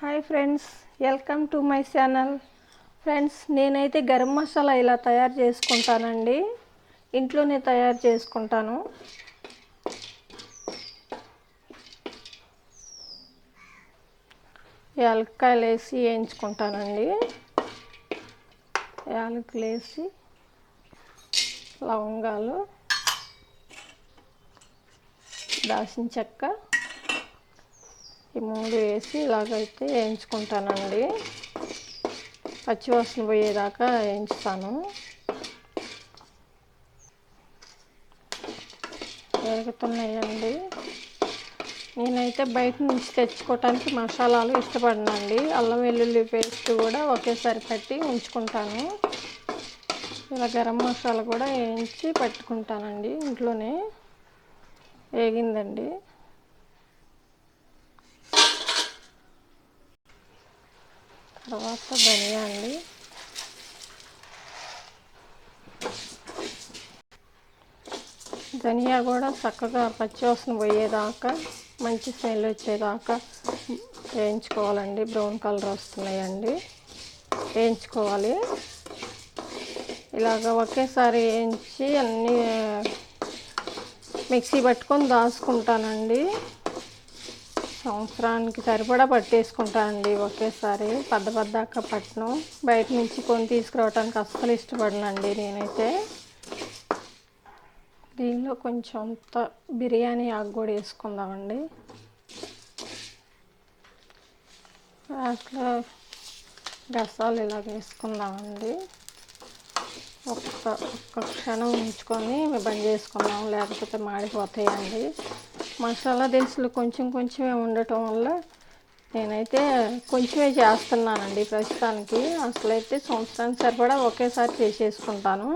Hi friends welcome to my channel friends నేనైతే గరం మసాలా ఇలా తయారు చేసుకుంటానండి. ఇంట్లోనే తయారు చేసుకుంటాను. యాలక్కాయలు వేసి వేయించుకుంటానండి. యాలకులు వేసి లవంగాలు దాల్చిన చెక్క ఈ మూడు వేసి ఇలాగైతే వేయించుకుంటానండి. పచ్చివాసన పోయేదాకా వేయించుతాను. వేగుతున్నాయండి నేనైతే బయట నుంచి తెచ్చుకోవటానికి మసాలాలు ఇష్టపడినండి. అల్లం వెల్లుల్లి పేస్ట్ కూడా ఒకేసారి పెట్టి ఉంచుకుంటాను. ఇలా గరం మసాలా కూడా వేయించి పెట్టుకుంటానండి ఇంట్లోనే. వేగిందండి. తర్వాత ధనియా అండి. ధనియా కూడా చక్కగా పచ్చివాసన పోయేదాకా మంచి స్మెల్ వచ్చేదాకా వేయించుకోవాలండి. బ్రౌన్ కలర్ వస్తున్నాయండి. వేయించుకోవాలి. ఇలాగ ఒకేసారి వేయించి అన్నీ మిక్సీ పట్టుకొని దాచుకుంటానండి. సంవత్సరానికి సరిపడా పట్టేసుకుంటానండి ఒకేసారి పెద్ద పెద్దాక పట్టను బయట నుంచి కొని తీసుకురావడానికి అస్సలు ఇష్టపడనండి నేనైతే. దీనిలో కొంచెం అంత బిర్యానీ ఆకు కూడా వేసుకుందామండి. అట్లా గసాలు ఇలా వేసుకుందామండి. ఒక్క ఒక్క క్షణం ఉంచుకొని బంద్ చేసుకుందాం లేకపోతే మాడిపోతాయండి. మసాలా దినుసులు కొంచెం కొంచెమే ఉండటం వల్ల నేనైతే కొంచెమే చేస్తున్నానండి ప్రస్తుతానికి. అసలైతే సంవత్సరానికి సరిపడా ఒకేసారి చేసేసుకుంటాను.